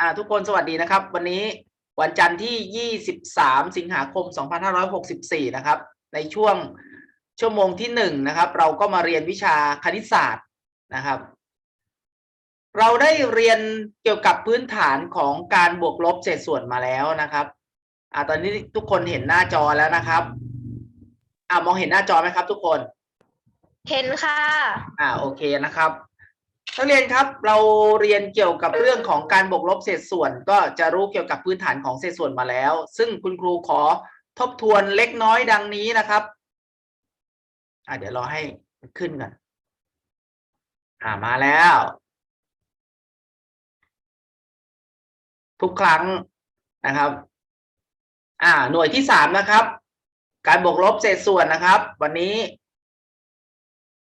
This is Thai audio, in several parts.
อ่าทุกคนสวัสดีนะครับ วันนี้วันจันทร์ที่ 23 สิงหาคม 2564 นะครับ ในช่วงชั่วโมงที่หนึ่งนะครับ เราก็มาเรียนวิชาคณิตศาสตร์นะครับ เราได้เรียนเกี่ยวกับพื้นฐานของการบวกลบเศษส่วนมาแล้วนะครับอ่าตอนนี้ทุกคนเห็นหน้าจอแล้วนะครับอ่ามองเห็นหน้าจอไหมครับ ทุกคน เห็นค่ะ อ่าโอเคนะครับ นักเรียนครับเราเรียนเกี่ยวกับเรื่องของการบวกลบเศษส่วน ก็จะรู้เกี่ยวกับพื้นฐานของเศษส่วนมาแล้ว ซึ่งคุณครูขอทบทวนเล็กน้อยดังนี้นะครับอ่าเดี๋ยวรอให้ขึ้นกันอ่ามาแล้ว ทุกครั้งนะครับ อ่า หน่วยที่สามนะครับ การบวกลบเศษส่วนนะครับ วันนี้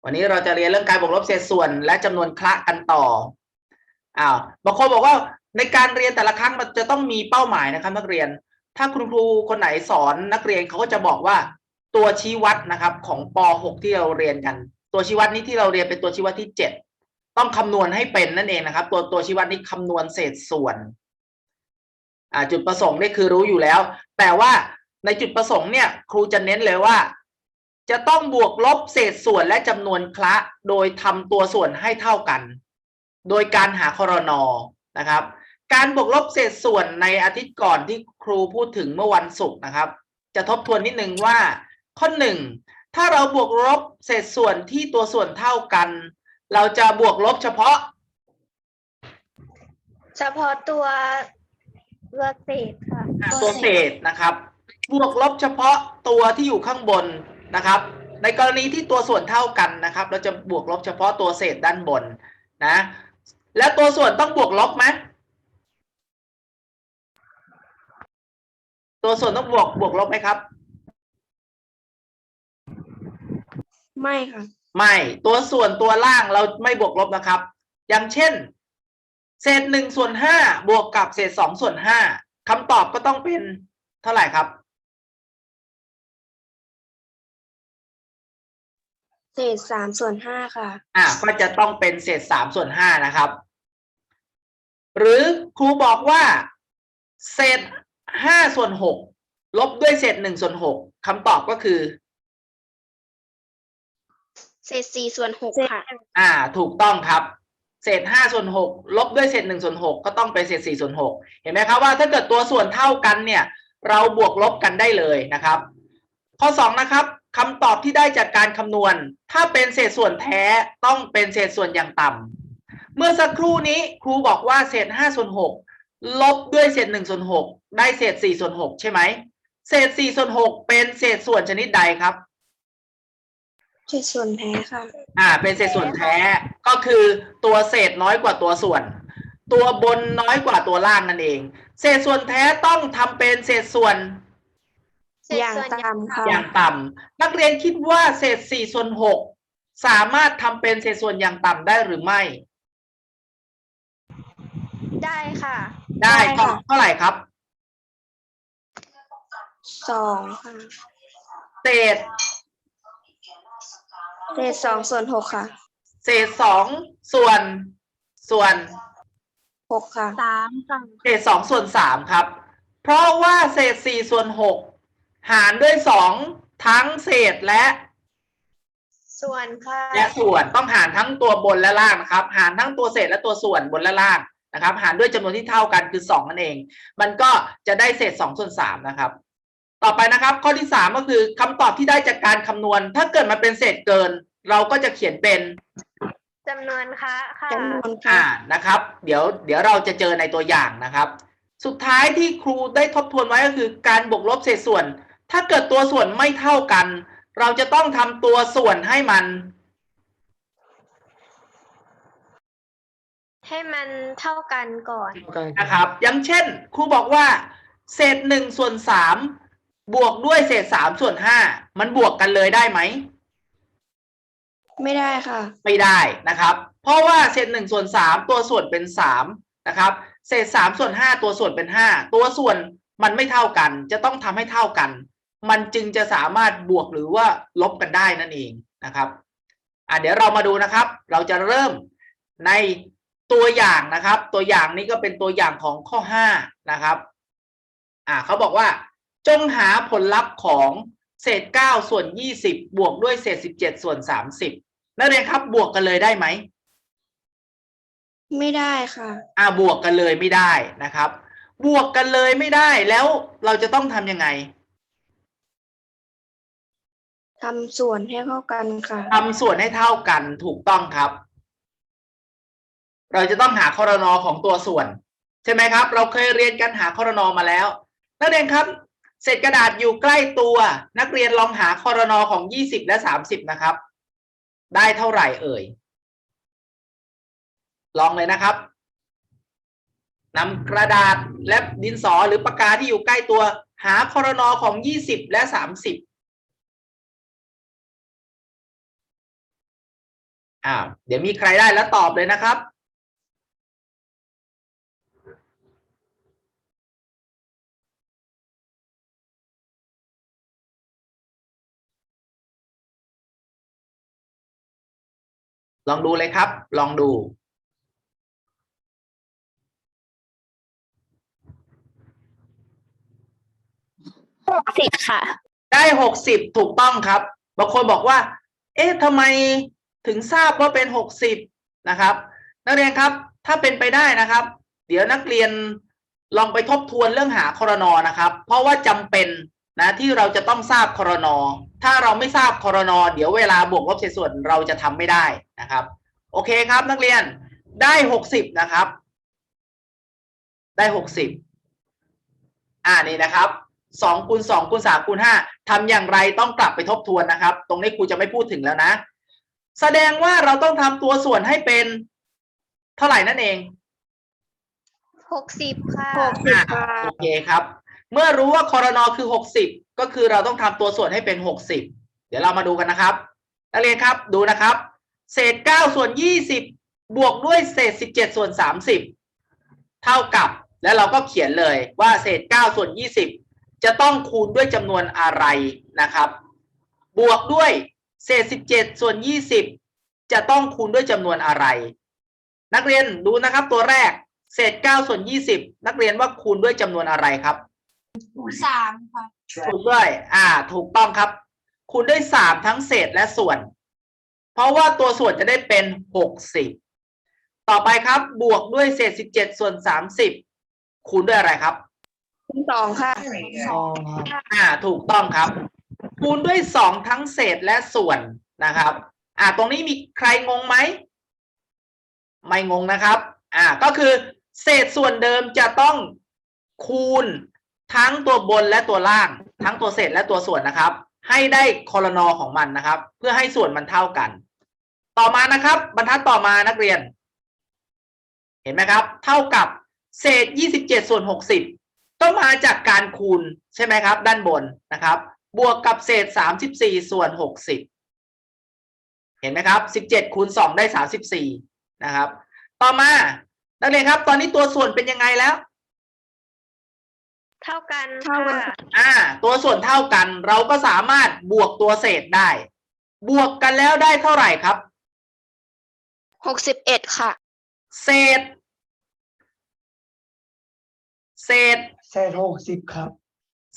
วันนี้เราจะเรียนเรื่องการบวกลบเศษส่วน และจำนวนคละกันต่ออ้าวบางคนบอกว่าในการเรียนแต่ละครั้งมันจะต้องมีเป้าหมายนะครับ นักเรียน ถ้าคุณครูคนไหนสอนนักเรียนเขาก็จะบอกว่าตัวชี้วัดนะครับ ของป .6 ที่เราเรียนกัน ตัวชี้วัดนี้ที่เราเรียนเป็นตัวชี้วัดที่เจ็ดต้องคำนวณให้เป็นนั่นเองนะครับ ตัวตัวชี้วัดนี้คำนวณเศษส่วนอ่าจุดประสงค์นี่คือรู้อยู่แล้ว แต่ว่าในจุดประสงค์เนี่ย ครูจะเน้นเลยว่า จะต้องบวกลบเศษส่วนและจำนวนคละ โดยทำตัวส่วนให้เท่ากัน โดยการหาคอรนอนะครับ การบวกลบเศษส่วนในอาทิตย์ก่อนที่ครูพูดถึงเมื่อวันศุกร์นะครับ จะทบทวนนิดนึงว่า ข้อหนึ่งถ้าเราบวกลบเศษส่วนที่ตัวส่วนเท่ากัน เราจะบวกลบเฉพาะ เฉพาะตัวตัวเศษค่ะอะตัวเศษนะครับ บวกลบเฉพาะตัวที่อยู่ข้างบน นะครับ ในกรณีที่ตัวส่วนเท่ากันนะครับ เราจะบวกลบเฉพาะตัวเศษด้านบนนะ แล้วตัวส่วนต้องบวกลบไหมตัวส่วนต้องบวกบวกลบไหมครับ ไม่ค่ะ ไม่ตัวส่วนตัวล่างเราไม่บวกลบนะครับ อย่างเช่น เศษหนึ่งส่วนห้าบวกกับเศษสองส่วนห้าคำตอบก็ต้องเป็นเท่าไหร่ครับ เศษสามส่วนห้าค่ะ อ่าก็จะต้องเป็นเศษสามส่วนห้านะครับ หรือครูบอกว่า เศษห้าส่วนหกลบด้วยเศษหนึ่งส่วนหกคำตอบก็คือ เศษสี่ส่วนหกค่ะ อ่า ถูกต้องครับ เศษห้าส่วนหกลบด้วยเศษหนึ่งส่วนหกก็ต้องเป็นเศษสี่ส่วนหกเห็นไหมครับว่าถ้าเกิดตัวส่วนเท่ากันเนี่ย เราบวกลบกันได้เลยนะครับ ข้อสองนะครับ คำตอบที่ได้จากการคำนวณ ถ้าเป็นเศษส่วนแท้ต้องเป็นเศษส่วนอย่างต่ำเมื่อสักครู่นี้ครูบอกว่าเศษห้าส่วนหกลบด้วยเศษหนึ่งส่วนหกได้เศษสี่ส่วนหกใช่ไหมเศษสี่ส่วนหกเป็นเศษส่วนชนิดใดครับ เศษส่วนแท้ค่ะ อ่า เป็นเศษส่วนแท้ก็คือตัวเศษน้อยกว่าตัวส่วน ตัวบนน้อยกว่าตัวล่างนั่นเอง เศษส่วนแท้ต้องทำเป็นเศษส่วน เศษอย่างส่วนต่ำค่ะ อย่างต่ำนักเรียนคิดว่าเศษสี่ส่วนหกสามารถทำเป็นเศษส่วนอย่างต่ำได้หรือไม่ ได้ค่ะ ได้ได้ก็ค่ะ เท่าไหร่ครับ สองค่ะเศษเศษสองส่วนหกค่ะเศษสองส่วนส่วน หกค่ะ สามค่ะ เศษสองส่วนสามครับ เพราะว่าเศษสี่ส่วนหก หารด้วยสองทั้งเศษและส่วนค่ะและส่วนต้องหารทั้งตัวบนและล่างนะครับ หารทั้งตัวเศษและตัวส่วนบนและล่างนะครับ หารด้วยจำนวนที่เท่ากันคือสองนั่นเอง มันก็จะได้เศษสองส่วนสามนะครับ ต่อไปนะครับ ข้อที่สามก็คือคำตอบที่ได้จากการคำนวณ ถ้าเกิดมาเป็นเศษเกิน เราก็จะเขียนเป็นจำนวนค่ะค่ะจำนวนอ่าค่ะนะครับ เดี๋ยวเดี๋ยวเราจะเจอในตัวอย่างนะครับ สุดท้ายที่ครูได้ทบทวนไว้ก็คือการบวกลบเศษส่วน ถ้าเกิดตัวส่วนไม่เท่ากัน เราจะต้องทำตัวส่วนให้มัน ให้มันเท่ากันก่อน นะครับ อย่างเช่นครูบอกว่า เศษหนึ่งส่วนสามบวกด้วยเศษสามส่วนห้ามันบวกกันเลยได้ไหม ไม่ได้ค่ะ ไม่ได้นะครับ เพราะว่าเศษหนึ่งส่วนสามตัวส่วนเป็นสามนะครับ เศษสามส่วนห้าตัวส่วนเป็นห้าตัวส่วนมันไม่เท่ากัน จะต้องทำให้เท่ากัน มันจึงจะสามารถบวกหรือว่าลบกันได้นั่นเองนะครับอะเดี๋ยวเรามาดูนะครับ เราจะเริ่มในตัวอย่างนะครับ ตัวอย่างนี้ก็เป็นตัวอย่างของข้อห้านะครับอ่าเขาบอกว่า จงหาผลลัพธ์ของเศษเก้าส่วนยี่สิบบวกด้วยเศษสิบเจ็ดส่วนสามสิบนักเรียนครับบวกกันเลยได้ไหมไม่ได้ค่ะ อ่าบวกกันเลยไม่ได้นะครับ บวกกันเลยไม่ได้แล้วเราจะต้องทำยังไง ทำส่วนให้เข้ากันค่ะ ทำส่วนให้เท่ากันถูกต้องครับ เราจะต้องหาคอรนอของตัวส่วน ใช่ไหมครับ เราเคยเรียนกันหาคอรนอมาแล้วนักเรียนครับเศษกระดาษอยู่ใกล้ตัว นักเรียนลองหาคอรนอของยี่สิบและสามสิบนะครับ ได้เท่าไหร่เอ่ย ลองเลยนะครับนำกระดาษและดินสอหรือปากกาที่อยู่ใกล้ตัว หาคอรนอของยี่สิบและสามสิบ อ่าเดี๋ยวมีใครได้แล้วตอบเลยนะครับลองดูเลยครับ ลองดู หกสิบค่ะ ได้หกสิบถูกต้องครับ บางคนบอกว่า เอ๊ะทำไม ถึงทราบว่าเป็นหกสิบนะครับ นักเรียนครับถ้าเป็นไปได้นะครับ เดี๋ยวนักเรียนลองไปทบทวนเรื่องหาครนอนะครับ เพราะว่าจำเป็นนะที่เราจะต้องทราบครนอถ้าเราไม่ทราบครนอเดี๋ยวเวลาบวกลบเศษส่วนเราจะทำไม่ได้นะครับ โอเคครับนักเรียนได้หกสิบนะครับ ได้หกสิบอ่านี่นะครับสองคูณสองคูณสามคูณห้าทำอย่างไรต้องกลับไปทบทวนนะครับ ตรงนี้ครูจะไม่พูดถึงแล้วนะ แสดงว่าเราต้องทำตัวส่วนให้เป็นเท่าไหร่นั่นเองหกสิบค่ะหกสิบอะค่ะ โอเคครับ เมื่อรู้ว่าคอรนอคือหกสิบก็คือเราต้องทำตัวส่วนให้เป็นหกสิบเดี๋ยวเรามาดูกันนะครับนักเรียนครับดูนะครับ เศษเก้าส่วนยี่สิบบวกด้วยเศษสิบเจ็ดส่วนสามสิบเท่ากับแล้วเราก็เขียนเลยว่าเศษเก้าส่วนยี่สิบจะต้องคูณด้วยจำนวนอะไรนะครับ บวกด้วย เศษสิบเจ็ดส่วนยี่สิบจะต้องคูณด้วยจำนวนอะไร นักเรียนดูนะครับตัวแรก เศษเก้าส่วนยี่สิบนักเรียนว่าคูณด้วยจำนวนอะไรครับสามค่ะถูกด้วย อ่า ถูกต้องครับ คูณด้วยสามทั้งเศษและส่วน เพราะว่าตัวส่วนจะได้เป็นหกสิบต่อไปครับบวกด้วยเศษสิบเจ็ดส่วนสามสิบคูณด้วยอะไรครับคูณสองค่ะ อ่า ถูกต้องครับ คูณด้วยสองทั้งเศษและส่วนนะครับ อ่าตรงนี้มีใครงงไหม ไม่งงนะครับ อ่าก็คือเศษส่วนเดิมจะต้องคูณทั้งตัวบนและตัวล่าง ทั้งตัวเศษและตัวส่วนนะครับ ให้ได้คอรนอของมันนะครับ เพื่อให้ส่วนมันเท่ากัน ต่อมานะครับ บรรทัดต่อมานักเรียน เห็นไหมครับ เท่ากับเศษ 27 ส่วน 60ก็มาจากการคูณใช่ไหมครับ ด้านบนนะครับ บวกกับเศษ34ส่วน60เห็นไหมครับ17คูณ2ได้34นะครับ ต่อมานักเรียนครับ ตอนนี้ตัวส่วนเป็นยังไงแล้ว เท่ากันเท่ากันค่ะอ่า ตัวส่วนเท่ากัน เราก็สามารถบวกตัวเศษได้ บวกกันแล้วได้เท่าไหร่ครับหกสิบเอ็ดค่ะ เศษ เศษ เศษหกสิบครับ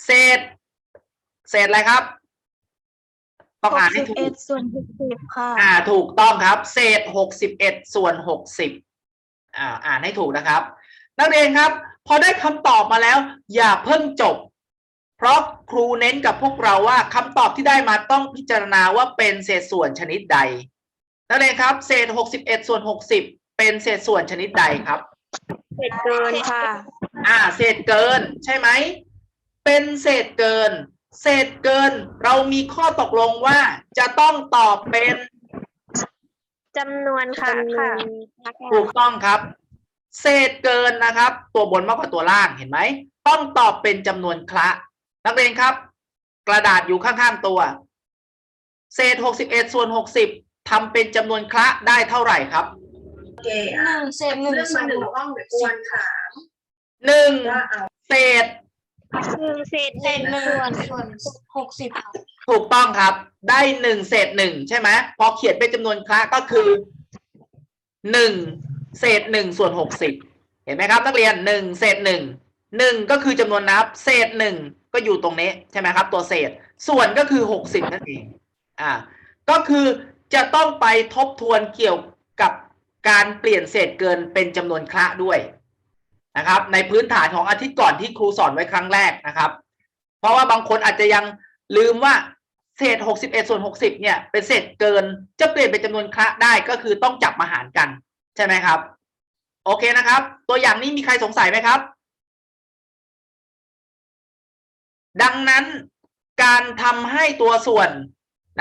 เศษ เศษอะไรครับต้องอ่านให้ถูกส่วนหกสิบค่ะ อ่าถูกต้องครับ เศษหกสิบเอ็ดส่วนหกสิบอ่าอ่านให้ถูกนะครับ นักเรียนครับ พอได้คำตอบมาแล้ว อย่าเพิ่งจบ เพราะครูเน้นกับพวกเราว่าคำตอบที่ได้มาต้องพิจารณาว่าเป็นเศษส่วนชนิดใด นักเรียนครับ เศษหกสิบเอ็ดส่วนหกสิบเป็นเศษส่วนชนิดใดครับ เศษเกินค่ะ อ่า เศษเกินใช่ไหม เป็นเศษเกิน เศษเกินเรามีข้อตกลงว่าจะต้องตอบเป็นจำนวนค่ะจำนวค่ะนถูกต้องครับ เศษเกินนะครับ ตัวบนมากกว่าตัวล่างเห็นไหมต้องตอบเป็นจำนวนคละ นักเรียนครับ กระดาษอยู่ข้างๆตัว เศษหกสิบเอ็ดส่วนหกสิบทำเป็นจำนวนคละได้เท่าไหร่ครับเก๋อะเศษหนึ่งเรื่องมาหนึ่งห้องเดี๋ยวกวนถามหนึ่งว่า เอาเศษหนึ่งเศษหนึ่งส่วนส่วนหกสิบถูกต้องครับ ได้หนึ่งเศษหนึ่งใช่ไหมพอเขียนเป็นจำนวนคละก็คือหนึ่งเศษหนึ่งส่วนหกสิบเห็นไหมครับ นักเรียนหนึ่งเศษหนึ่งหนึ่งก็คือจำนวนนับ เศษหนึ่งก็อยู่ตรงนี้ใช่ไหมครับ ตัวเศษส่วนก็คือหกสิบนั่นเองอ่าก็คือจะต้องไปทบทวนเกี่ยวกับการเปลี่ยนเศษเกินเป็นจำนวนคละด้วย นะครับ ในพื้นฐานของอาทิตย์ก่อนที่ครูสอนไว้ครั้งแรกนะครับ เพราะว่าบางคนอาจจะยังลืมว่าเศษ 61ส่วน60 เนี่ย เป็นเศษเกินจะเปลี่ยนเป็นจำนวนคละได้ก็คือต้องจับมาหารกัน ใช่ไหมครับ โอเคนะครับ ตัวอย่างนี้มีใครสงสัยไหมครับ ดังนั้นการทำให้ตัวส่วน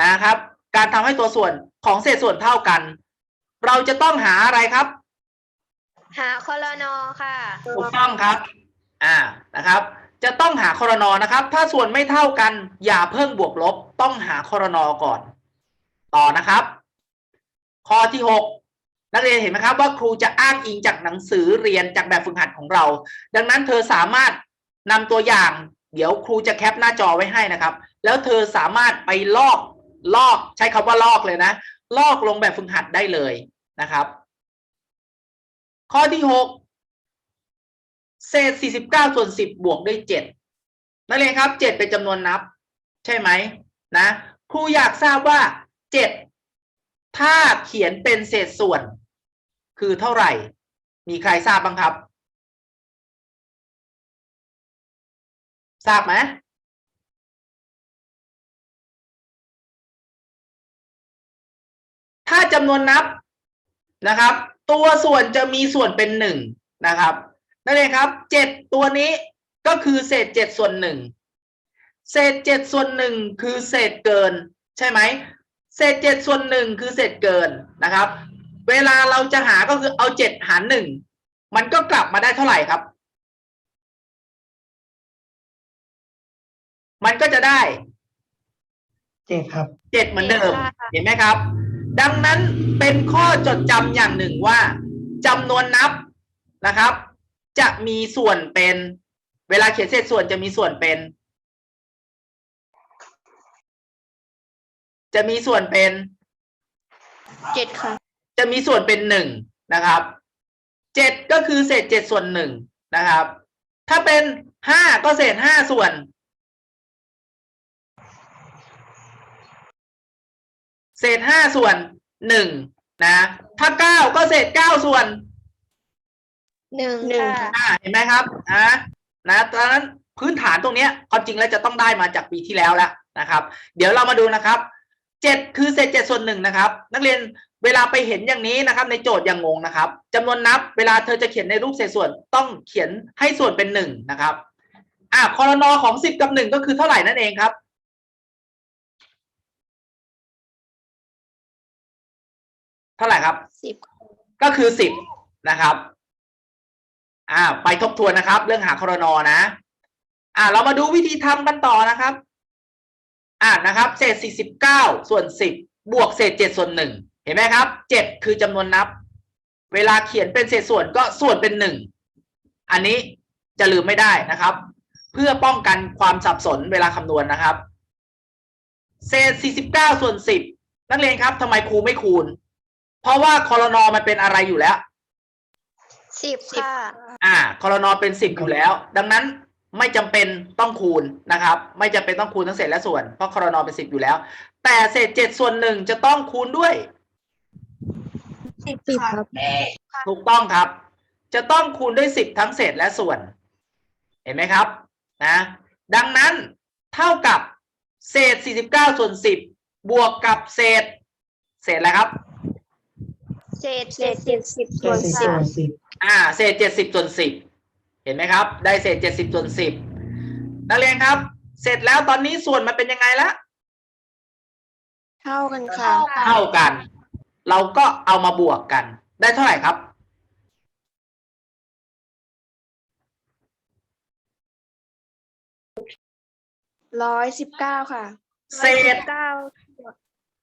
นะครับ การทำให้ตัวส่วนของเศษส่วนเท่ากัน เราจะต้องหาอะไรครับ หาคอรนอค่ะถูกต้องครับ อ่านะครับ จะต้องหาคอรนอนะครับ ถ้าส่วนไม่เท่ากัน อย่าเพิ่งบวกลบ ต้องหาคอรนอก่อน ต่อนะครับ ข้อที่หกนักเรียนเห็นไหมครับว่าครูจะอ้างอิงจากหนังสือเรียนจากแบบฝึกหัดของเรา ดังนั้นเธอสามารถนำตัวอย่าง เดี๋ยวครูจะแคปหน้าจอไว้ให้นะครับ แล้วเธอสามารถไปลอกลอกใช้คำว่าลอกเลยนะ ลอกลงแบบฝึกหัดได้เลยนะครับ ข้อที่หกเศษ49ส่วน10บบวกด้วย7นักเรียนครับ7เป็นจำนวนนับ ใช่ไหมนะครูอยากทราบว่า7ถ้าเขียนเป็นเศษส่วน คือเท่าไหร่ มีใครทราบบ้างครับ ทราบไหมถ้าจำนวนนับนะครับ ตัวส่วนจะมีส่วนเป็นหนึ่งนะครับนั่นเองครับเจ็ดตัวนี้ก็คือเศษเจ็ดส่วนหนึ่งเศษเจ็ดส่วนหนึ่งคือเศษเกิน ใช่ไหมเศษเจ็ดส่วนหนึ่งคือเศษเกินนะครับ เวลาเราจะหาก็คือเอาเจ็ดหารหนึ่งมันก็กลับมาได้เท่าไหร่ครับ มันก็จะได้เจ็ดครับเจ็ดเหมือนเดิมเจ็ดค่ะเห็นไหมครับ ดังนั้นเป็นข้อจดจำอย่างหนึ่งว่าจำนวนนับนะครับ จะมีส่วนเป็นเวลาเขียนเศษส่วนจะมีส่วนเป็น จะมีส่วนเป็นเจ็ดค่ะ จะมีส่วนเป็นหนึ่งนะครับเจ็ดก็คือเศษเจ็ดส่วนหนึ่งนะครับ ถ้าเป็นห้าก็เศษห้าส่วน เศษห้าส่วนหนึ่งนะ ถ้าเก้าก็เศษเก้าส่วนหนึ่งหนึ่งค่ะอ่าเห็นไหมครับอ่านะตอนนั้นพื้นฐานตรงเนี้ยความจริงแล้วจะต้องได้มาจากปีที่แล้วแล้วนะครับ เดี๋ยวเรามาดูนะครับเจ็ดคือเศษเจ็ดส่วนหนึ่งนะครับ นักเรียนเวลาไปเห็นอย่างนี้นะครับ ในโจทย์อย่างงงนะครับจำนวนนับเวลาเธอจะเขียนในรูปเศษส่วนต้องเขียนให้ส่วนเป็นหนึ่งนะครับอ่าคอรนอของสิบกับหนึ่งก็คือเท่าไหร่นั่นเองครับ เท่าไหร่ครับ สิบก็คือสิบนะครับ อ่า ไปทบทวนนะครับ เรื่องหาคอรนอนะ อ่า เรามาดูวิธีทำกันต่อนะครับ อ่านะครับ เศษสี่สิบเก้าส่วนสิบบวกเศษเจ็ดส่วนหนึ่งเห็นไหมครับเจ็ดคือจำนวนนับ เวลาเขียนเป็นเศษส่วนก็ส่วนเป็นหนึ่งอันนี้จะลืมไม่ได้นะครับ เพื่อป้องกันความสับสนเวลาคำนวณนะครับ เศษสี่สิบเก้าส่วนสิบนักเรียนครับทำไมครูไม่คูณ เพราะว่าคอรนอมันเป็นอะไรอยู่แล้ว สิบค่ะอ่าคอรนอเป็นสิบอยู่แล้ว ดังนั้นไม่จำเป็นต้องคูณนะครับ ไม่จำเป็นต้องคูณทั้งเศษและส่วน เพราะคอรนอเป็นสิบอยู่แล้ว แต่เศษเจ็ดส่วนหนึ่งจะต้องคูณด้วยสิบครับถูกต้องครับ จะต้องคูณด้วยสิบทั้งเศษและส่วน เห็นไหมครับนะดังนั้นเท่ากับเศษสี่สิบเก้าส่วนสิบบวกกับเศษ เศษอะไรครับ เศษเจ็ดสิบสิบเจ็ส่วดนสิบสิบส่วนสิบอ่าเศษเจ็ดสิบส่วนสิบเห็นไหมครับ ได้เศษเจ็ดสิบส่วนสิบนักเรียนครับ เสร็จแล้วตอนนี้ส่วนมันเป็นยังไงละเท่ากันค่ะเท่ากัน เราก็เอามาบวกกัน ได้เท่าไหร่ครับ ร้อยสิบเก้าค่ะเศษเก้า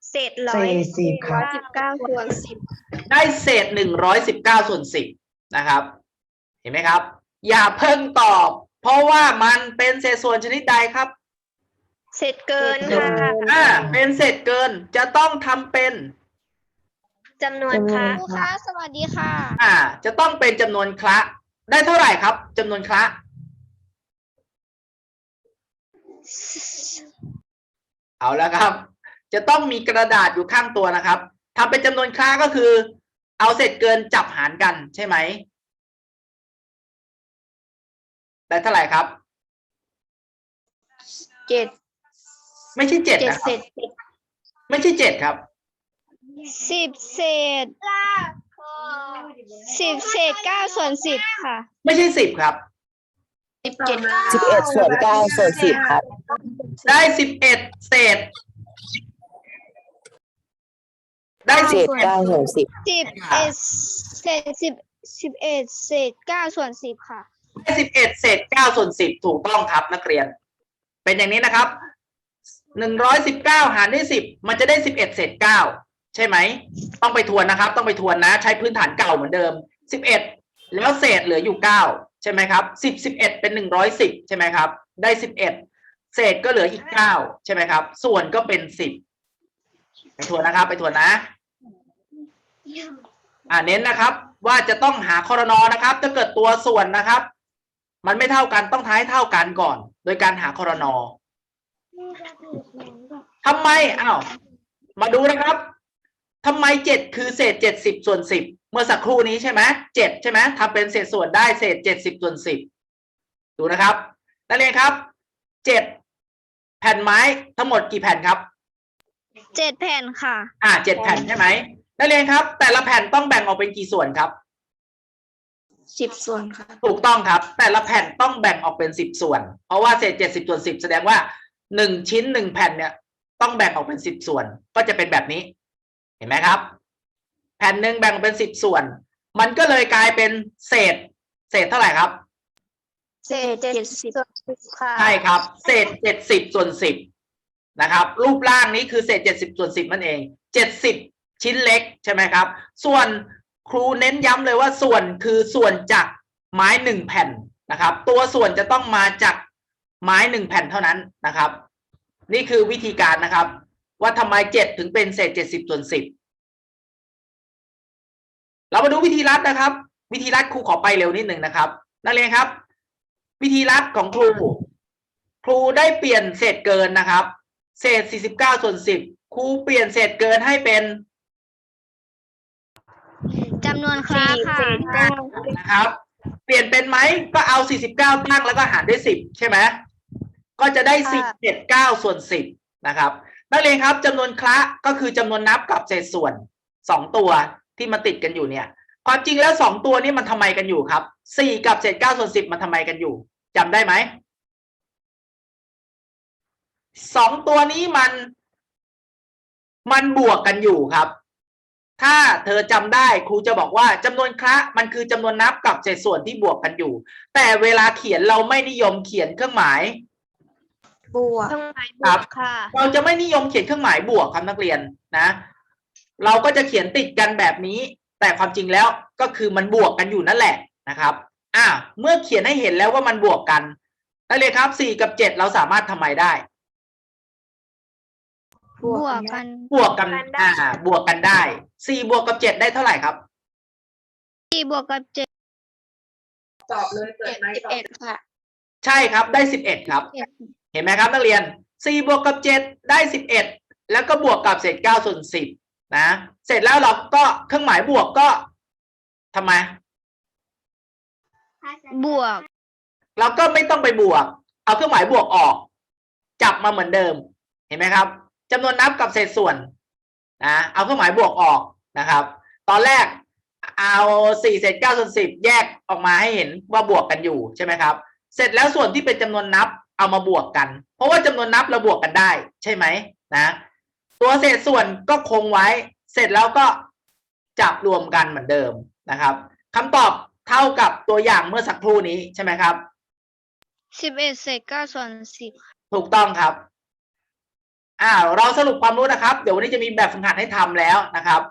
เศษเศร้อยษสิบคร้รัอบยสิบเก้าส่วนสิบได้เศษหนึ่งร้อยสิบเก้าส่วนสิบนะครับ เห็นไหมครับ อย่าเพิ่งตอบ เพราะว่ามันเป็นเศษส่วนชนิดใดครับเศษเกินเศษเกิค่ะนอ่าเป็นเศษเกินจะต้องทำเป็นจำนวนคะครูคะสวัสดีค่ะ อ่า จะต้องเป็นจำนวนคละได้เท่าไหร่ครับจำนวนคละเอาแล้วครับ จะต้องมีกระดาษอยู่ข้างตัวนะครับทำเป็นจำนวนคละก็คือ เอาเศษเกินจับหารกันใช่ไหมได้เท่าไหร่ครับเจ็ดไม่ใช่เจ็ดเจ็ดนะคเศรับษเจ็ดไม่ใช่เจ็ดครับ สิบเศษสิบเศษเก้าส่วนสิบค่ะ ไม่ใช่สิบครับ สิบเจ็ดสิบเอ็ดส่วนเก้าส่วนสิบครับ ได้สิบเอ็ดเศษ ได้เศสิบษเก้าส่วนสิบสิบเอ็ดเศษสิบสิบเอ็ดเศษเก้าส่วนสิบค่ะ ได้สิบเอ็ดเศษเก้าส่วนสิบถูกต้องครับนักเรียน เป็นอย่างนี้นะครับหนึ่งร้อยสิบเก้าหารด้วยสิบมันจะได้สิบเอ็ดเศษเก้าใช่ไหม ต้องไปทวนนะครับ ต้องไปทวนนะ ใช้พื้นฐานเก่าเหมือนเดิมสิบเอ็ดแล้วเศษเหลืออยู่เก้าใช่ไหมครับสิบสิบเอ็ดเป็นหนึ่งร้อยสิบใช่ไหมครับ ได้สิบเอ็ดเศษก็เหลืออีกเก้าใช่ไหมครับ ส่วนก็เป็นสิบไปทวนนะครับ ไปทวนนะ อ่าเน้นนะครับ ว่าจะต้องหาคอรนอนะครับถ้าเกิดตัวส่วนนะครับ มันไม่เท่ากันต้องท้ายเท่ากันก่อน โดยการหาคอรนอทำไมอ้าวมาดูนะครับทำไมเจ็ดคือเศษเจ็ดสิบส่วนสิบเมื่อสักครู่นี้ใช่ไหมเจ็ดใช่ไหมทำเป็นเศษส่วนได้เศษเจ็ดสิบส่วนสิบดูนะครับนักเรียนครับเจ็ดแผ่นไม้ทั้งหมดกี่แผ่นครับเจ็ดแผ่นค่ะ อ่าเจ็ดแผ่นใช่ไหม นักเรียนครับ แต่ละแผ่นต้องแบ่งออกเป็นกี่ส่วนครับ สิบส่วนค่ะถูกต้องครับ แต่ละแผ่นต้องแบ่งออกเป็นสิบส่วน เพราะว่าเศษเจ็ดสิบส่วนสิบแสดงว่าหนึ่งชิ้นหนึ่งแผ่นเนี่ย ต้องแบ่งออกเป็นสิบส่วน ก็จะเป็นแบบนี้ เห็นไหมครับ แผ่นหนึ่งแบ่งออกเป็นสิบส่วน มันก็เลยกลายเป็นเศษ เศษเท่าไหร่ครับเศษเจ็ดสิบค่ะใช่ครับ เศษเจ็ดสิบส่วนสิบนะครับ รูปร่างนี้คือเศษเจ็ดสิบส่วนสิบนั่นเองเจ็ดสิบ ชิ้นเล็กใช่ไหมครับ ส่วนครูเน้นย้ำเลยว่าส่วนคือส่วนจากไม้หนึ่งแผ่นนะครับ ตัวส่วนจะต้องมาจากไม้หนึ่งแผ่นเท่านั้นนะครับ นี่คือวิธีการนะครับ ว่าทำไมเจ็ดถึงเป็นเศษเจ็ดสิบส่วนสิบเรามาดูวิธีรัดนะครับ วิธีรัดครูขอไปเร็วนิดหนึ่งนะครับ นักเรียนครับ วิธีรัดของครู ครูได้เปลี่ยนเศษเกินนะครับ เศษ49ส่วน10ครูเปลี่ยนเศษเกินให้เป็น จำนวนคลาค่ะนะครับ เปลี่ยนเป็นไหมก็เอา 49 ตั้งแล้วก็หารด้วย 10 ใช่ไหมก็จะได้49ส่วน 10 นะครับ นักเรียนครับจำนวนคละก็คือจำนวนนับกับเศษส่วน 2 ตัวที่มันติดกันอยู่เนี่ย ความจริงแล้ว 2 ตัวนี้มันทำไมกันอยู่ครับ 4 กับเศษ9ส่วน 10 มันทำไมกันอยู่จำได้ไหมสองตัวนี้มัน มันบวกกันอยู่ครับ ถ้าเธอจำได้ครูจะบอกว่าจำนวนคละมันคือจำนวนนับกับเศษส่วนที่บวกกันอยู่ แต่เวลาเขียนเราไม่นิยมเขียนเครื่องหมาย บวกเครื่องหมายบครัวบกค่ะ เราจะไม่นิยมเขียนเครื่องหมายบวกครับนักเรียนนะ เราก็จะเขียนติดกันแบบนี้ แต่ความจริงแล้วก็คือมันบวกกันอยู่นั่นแหละนะครับอ่าเมื่อเขียนให้เห็นแล้วว่ามันบวกกันนักเรียนครับสี่กับเจ็ดเราสามารถทำไมได้ บวกกันบวกกันบวกกันได้อ่าบวกกันได้สี่บวกกับเจ็ดได้เท่าไหร่ครับสี่บวกกับเจ็ดเจ็ดสิบเอ็ดค่ะ ใช่ครับได้สิบเอ็ดครับ เห็นไหมครับนักเรียนสี่บวกกับเจ็ดได้สิบเอ็ดแล้วก็บวกกับเศษเก้าส่วนสิบนะเสร็จแล้วเราก็เครื่องหมายบวกก็ทำไม บวก เราก็ไม่ต้องไปบวก เอาเครื่องหมายบวกออก จับมาเหมือนเดิม เห็นไหมครับ จำนวนนับกับเศษส่วนนะเอาเครื่องหมายบวกออกนะครับ ตอนแรกเอาสี่เศษเก้าส่วนสิบแยกออกมาให้เห็นว่าบวกกันอยู่ใช่ไหมครับ เสร็จแล้วส่วนที่เป็นจำนวนนับเอามาบวกกัน เพราะว่าจำนวนนับเราบวกกันได้ ใช่ไหมนะ ตัวเศษส่วนก็คงไว้ เสร็จแล้วก็จับรวมกันเหมือนเดิมนะครับคำตอบเท่ากับตัวอย่างเมื่อสักครู่นี้ใช่ไหมครับสิบเอ็ดเศษเก้าส่วนสิบถูกต้องครับ อ่าเราสรุปความรู้นะครับ เดี๋ยววันนี้จะมีแบบฝึกหัดให้ทำแล้วนะครับ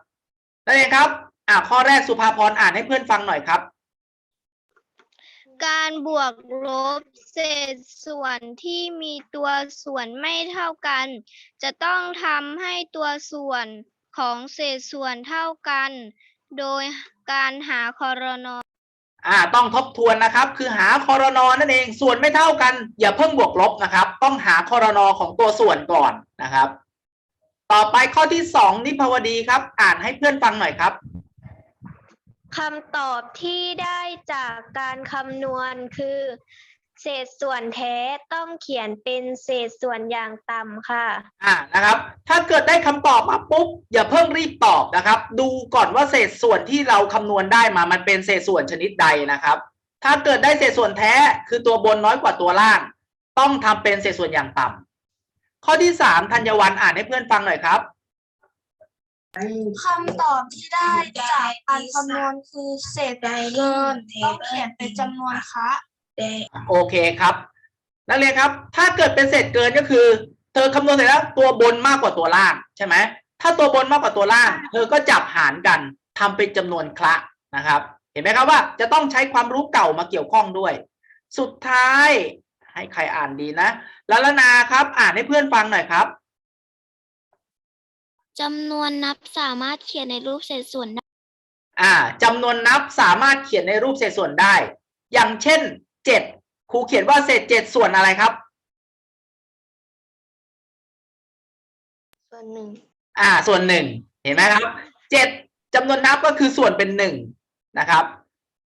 นั่นเองครับ อ่าข้อแรกสุภาพรอ่านให้เพื่อนฟังหน่อยครับ การบวกลบเศษส่วนที่มีตัวส่วนไม่เท่ากัน จะต้องทำให้ตัวส่วนของเศษส่วนเท่ากัน โดยการหาคอรนอ อ่าต้องทบทวนนะครับคือหาคอรนอนั่นเองส่วนไม่เท่ากัน อย่าเพิ่งบวกลบนะครับ ต้องหาคอรนอของตัวส่วนก่อนนะครับ ต่อไปข้อที่สองนิพาวดีครับ อ่านให้เพื่อนฟังหน่อยครับคำตอบที่ได้จากการคำนวณคือ เศษส่วนแท้ต้องเขียนเป็นเศษส่วนอย่างต่ำค่ะ อ่านะครับ ถ้าเกิดได้คำตอบมาปุ๊บอย่าเพิ่งรีบตอบนะครับ ดูก่อนว่าเศษส่วนที่เราคำนวณได้มามันเป็นเศษส่วนชนิดใดนะครับ ถ้าเกิดได้เศษส่วนแท้คือตัวบนน้อยกว่าตัวล่าง ต้องทำเป็นเศษส่วนอย่างต่ำข้อที่สามธัญวันอ่านให้เพื่อนฟังหน่อยครับคำตอบที่ได้จากการคำนวณคือเศษเกินต้องเขียนเป็นจำนวนคะ โอเคครับ นักเรียนครับ ถ้าเกิดเป็นเศษเกินก็คือ เธอคำนวณเสร็จแล้วตัวบนมากกว่าตัวล่างใช่ไหมถ้าตัวบนมากกว่าตัวล่าง เธอก็จับหารกันทำเป็นจำนวนคละนะครับ เห็นไหมครับว่าจะต้องใช้ความรู้เก่ามาเกี่ยวข้องด้วย สุดท้ายให้ใครอ่านดีนะละละนาครับ อ่านให้เพื่อนฟังหน่อยครับจำนวนนับสามารถเขียนในรูปเศษส่วนได้ อ่าจำนวนนับสามารถเขียนในรูปเศษส่วนได้ อย่างเช่น เจ็ดครูเขียนว่าเศษเจ็ดส่วนอะไรครับ ส่วนหนึ่งอ่า ส่วนหนึ่งเห็นไหมครับเจ็ดจำนวนนับก็คือส่วนเป็นหนึ่งนะครับ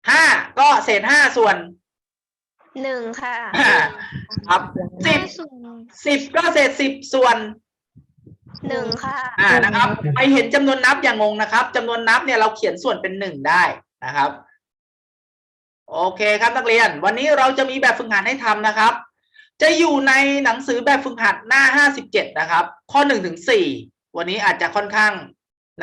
ห้าก็เศษห้าส่วนหนึ่งค่ะอ่าครับสิบส่วนสิบก็เศษสิบส่วนหนึ่งค่ะ อ่านะครับ ไปเห็นจำนวนนับอย่างงงนะครับจำนวนนับเนี่ยเราเขียนส่วนเป็นหนึ่งได้นะครับ โอเคครับนักเรียน วันนี้เราจะมีแบบฝึกหัดให้ทำนะครับ จะอยู่ในหนังสือแบบฝึกหัดหน้าห้าสิบเจ็ดนะครับ ข้อหนึ่งถึงสี่วันนี้อาจจะค่อนข้าง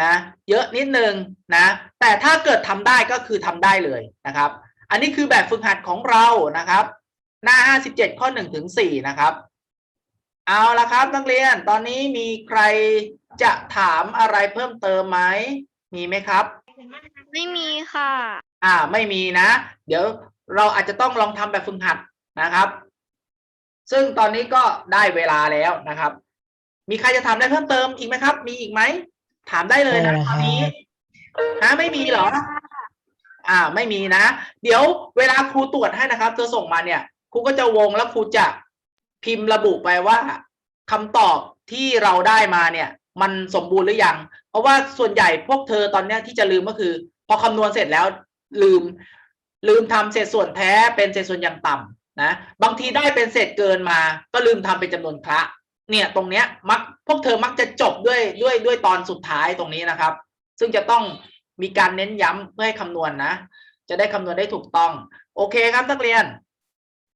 นะ เยอะนิดนึงนะ แต่ถ้าเกิดทำได้ก็คือทำได้เลยนะครับ อันนี้คือแบบฝึกหัดของเรานะครับ หน้าห้าสิบเจ็ดข้อหนึ่งถึงสี่นะครับเอาละครับนักเรียนตอนนี้มีใครจะถามอะไรเพิ่มเติมไหมมีไหมครับ ไม่มีค่ะ อ่า ไม่มีนะ เดี๋ยวเราอาจจะต้องลองทำแบบฝึกหัดนะครับ ซึ่งตอนนี้ก็ได้เวลาแล้วนะครับ มีใครจะถามได้เพิ่มเติมอีกไหมครับ มีอีกไหม ถามได้เลยนะตอนนี้ฮะไม่มีเหรอ อ่า ไม่มีนะ เดี๋ยวเวลาครูตรวจให้นะครับเธอส่งมาเนี่ยครูก็จะวงแล้วครูจะพิมพ์ระบุไปว่าคำตอบที่เราได้มาเนี่ย มันสมบูรณ์หรือยัง เพราะว่าส่วนใหญ่พวกเธอตอนเนี้ยที่จะลืมก็คือ พอคำนวณเสร็จแล้วลืม ลืมทำเศษส่วนแท้เป็นเศษส่วนอย่างต่ำนะบางทีได้เป็นเศษเกินมา ก็ลืมทำเป็นจำนวนคละเนี่ยตรงเนี้ยมักพวกเธอมักจะจบด้วยด้วยด้วยตอนสุดท้ายตรงนี้นะครับ ซึ่งจะต้องมีการเน้นย้ำเพื่อให้คำนวณนะจะได้คำนวณได้ถูกต้อง โอเคครับนักเรียน